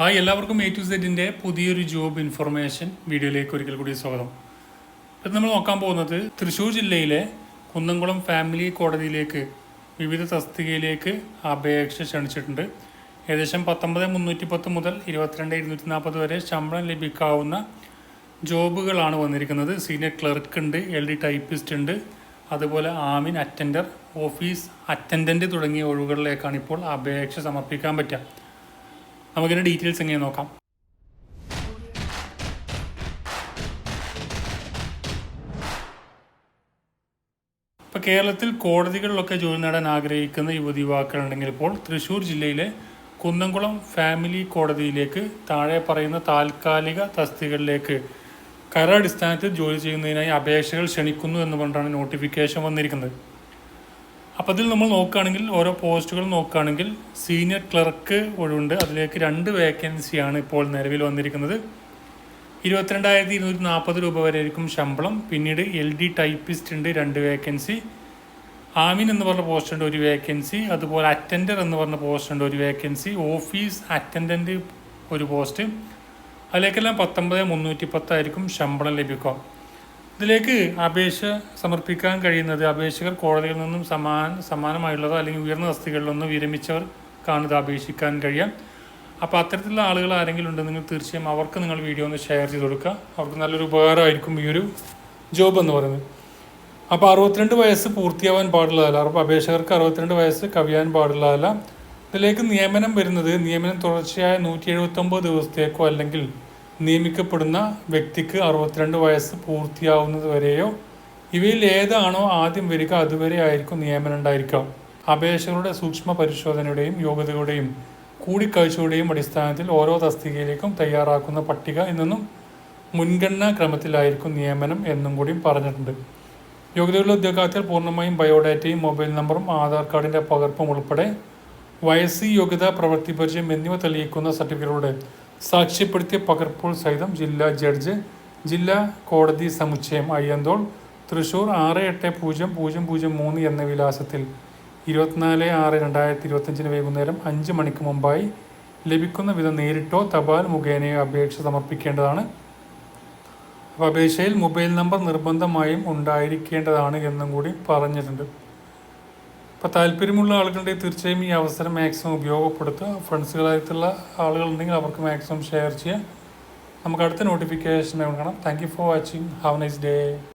Hi എല്ലാവർക്കും A to സെഡിന്റെ പുതിയൊരു job information വീഡിയോയിലേക്ക് ഒരിക്കൽ കൂടി സ്വാഗതം. ഇപ്പം നമ്മൾ നോക്കാൻ പോകുന്നത് തൃശ്ശൂർ ജില്ലയിലെ കുന്നംകുളം ഫാമിലി കോടതിയിലേക്ക് വിവിധ തസ്തികയിലേക്ക് അപേക്ഷ ക്ഷണിച്ചിട്ടുണ്ട്. ഏകദേശം പത്തൊമ്പത് മുന്നൂറ്റി പത്ത് മുതൽ ഇരുപത്തിരണ്ട് ഇരുന്നൂറ്റി നാൽപ്പത് വരെ ശമ്പളം ലഭിക്കാവുന്ന ജോബുകളാണ് വന്നിരിക്കുന്നത്. സീനിയർ ക്ലർക്ക് ഉണ്ട് എൽ ഡി ടൈപ്പിസ്റ്റ് ഉണ്ട് അതുപോലെ ആമിൻ അറ്റൻഡർ ഓഫീസ് അറ്റൻഡന്റ് തുടങ്ങിയ ഒഴിവുകളിലേക്കാണ് ഇപ്പോൾ അപേക്ഷ സമർപ്പിക്കാൻ പറ്റുക. നമുക്കിതിന്റെ ഡീറ്റെയിൽസ് എങ്ങനെ നോക്കാം? ഇപ്പോൾ കേരളത്തിൽ കോടതികളിലൊക്കെ ജോലി നേടാൻ ആഗ്രഹിക്കുന്ന യുവതി യുവാക്കളുണ്ടെങ്കിൽ ഇപ്പോൾ തൃശ്ശൂർ ജില്ലയിലെ കുന്നംകുളം ഫാമിലി കോടതിയിലേക്ക് താഴെ പറയുന്ന താൽക്കാലിക തസ്തികളിലേക്ക് കരാടിസ്ഥാനത്തിൽ ജോലി ചെയ്യുന്നതിനായി അപേക്ഷകൾ ക്ഷണിക്കുന്നു എന്ന് പറഞ്ഞാണ് നോട്ടിഫിക്കേഷൻ വന്നിരിക്കുന്നത്. അപ്പോൾ അതിൽ നമ്മൾ നോക്കുകയാണെങ്കിൽ ഓരോ പോസ്റ്റുകൾ നോക്കുകയാണെങ്കിൽ സീനിയർ ക്ലർക്ക് ഒഴിവുണ്ട്. അതിലേക്ക് രണ്ട് വേക്കൻസിയാണ് ഇപ്പോൾ നിലവിൽ വന്നിരിക്കുന്നത്. ഇരുപത്തിരണ്ടായിരത്തി ഇരുന്നൂറ്റി നാൽപ്പത് രൂപ വരെ ആയിരിക്കും ശമ്പളം. പിന്നീട് എൽ ഡി ടൈപ്പിസ്റ്റ് ഉണ്ട് രണ്ട് വേക്കൻസി ആമിൻ എന്ന് പറഞ്ഞ പോസ്റ്റ് ഉണ്ട് ഒരു വേക്കൻസി അതുപോലെ അറ്റൻഡർ എന്ന് പറഞ്ഞ പോസ്റ്റ് ഉണ്ട് ഒരു വേക്കൻസി ഓഫീസ് അറ്റൻഡന്റ് ഒരു പോസ്റ്റ് അതിലേക്കെല്ലാം പത്തൊമ്പത് മുന്നൂറ്റി പത്തായിരിക്കും ശമ്പളം ലഭിക്കുക. ഇതിലേക്ക് അപേക്ഷ സമർപ്പിക്കാൻ കഴിയുന്നത് അപേക്ഷകർ കോടതിയിൽ നിന്നും സമാന സമാനമായുള്ളതോ അല്ലെങ്കിൽ ഉയർന്ന വസ്തുക്കളിൽ നിന്ന് വിരമിച്ചവർക്കാണ് ഇത് അപേക്ഷിക്കാൻ കഴിയാം അപ്പോൾ അത്തരത്തിലുള്ള ആളുകൾ ആരെങ്കിലും ഉണ്ടെങ്കിൽ തീർച്ചയായും അവർക്ക് നിങ്ങൾ വീഡിയോ ഒന്ന് ഷെയർ ചെയ്ത് കൊടുക്കുക. അവർക്ക് നല്ലൊരു ഉപകാരമായിരിക്കും ഈ ഒരു ജോബ് എന്ന് പറയുന്നത്. അപ്പോൾ അറുപത്തിരണ്ട് വയസ്സ് പൂർത്തിയാവാൻ പാടുള്ളതല്ല അപേക്ഷകർക്ക് അറുപത്തിരണ്ട് വയസ്സ് കവിയാൻ പാടുള്ളതല്ല ഇതിലേക്ക് നിയമനം വരുന്നത് നിയമനം തുടർച്ചയായ നൂറ്റി എഴുപത്തൊമ്പത് ദിവസത്തേക്കോ അല്ലെങ്കിൽ നിയമിക്കപ്പെടുന്ന വ്യക്തിക്ക് അറുപത്തിരണ്ട് വയസ്സ് പൂർത്തിയാവുന്നത് വരെയോ ഇവയിൽ ഏതാണോ ആദ്യം വരിക അതുവരെ ആയിരിക്കും നിയമനം ഉണ്ടായിരിക്കാം. അപേക്ഷകളുടെ സൂക്ഷ്മ പരിശോധനയുടെയും യോഗ്യതയുടെയും കൂടിക്കാഴ്ചയുടെയും അടിസ്ഥാനത്തിൽ ഓരോ തസ്തികയിലേക്കും തയ്യാറാക്കുന്ന പട്ടിക എന്നും മുൻഗണനാ ക്രമത്തിലായിരിക്കും നിയമനം എന്നും കൂടി പറഞ്ഞിട്ടുണ്ട്. യോഗ്യതയുള്ള ഉദ്യോഗാർത്ഥികൾ പൂർണമായും ബയോഡാറ്റയും മൊബൈൽ നമ്പറും ആധാർ കാർഡിന്റെ പകർപ്പും ഉൾപ്പെടെ വയസ്സ് യോഗ്യത പ്രവൃത്തി പരിചയം എന്നിവ തെളിയിക്കുന്ന സർട്ടിഫിക്കറ്റുകളുടെ സാക്ഷ്യപ്പെടുത്തിയ പകർപ്പുകൾ സഹിതം ജില്ലാ ജഡ്ജ് ജില്ലാ കോടതി സമുച്ചയം അയ്യന്തോൾ തൃശൂർ ആറ് എട്ട് പൂജ്യം പൂജ്യം പൂജ്യം മൂന്ന് എന്ന വിലാസത്തിൽ ഇരുപത്തിനാല് ആറ് രണ്ടായിരത്തി ഇരുപത്തഞ്ചിന് വൈകുന്നേരം അഞ്ച് മണിക്ക് മുമ്പായി ലഭിക്കുന്ന വിധം നേരിട്ടോ തപാൽ മുഖേനയോ അപേക്ഷ സമർപ്പിക്കേണ്ടതാണ്. അപ്പോൾ അപേക്ഷയിൽ മൊബൈൽ നമ്പർ നിർബന്ധമായും ഉണ്ടായിരിക്കേണ്ടതാണ് എന്നും കൂടി പറഞ്ഞിട്ടുണ്ട്. അപ്പോൾ താല്പര്യമുള്ള ആളുകളുടെ തീർച്ചയായും ഈ അവസരം മാക്സിമം ഉപയോഗപ്പെടുത്തുക. ഫ്രണ്ട്സുകളായിട്ടുള്ള ആളുകളുണ്ടെങ്കിൽ അവർക്ക് മാക്സിമം ഷെയർ ചെയ്യുക. നമുക്ക് അടുത്ത നോട്ടിഫിക്കേഷൻ കാണാം. Thank you for watching have nice day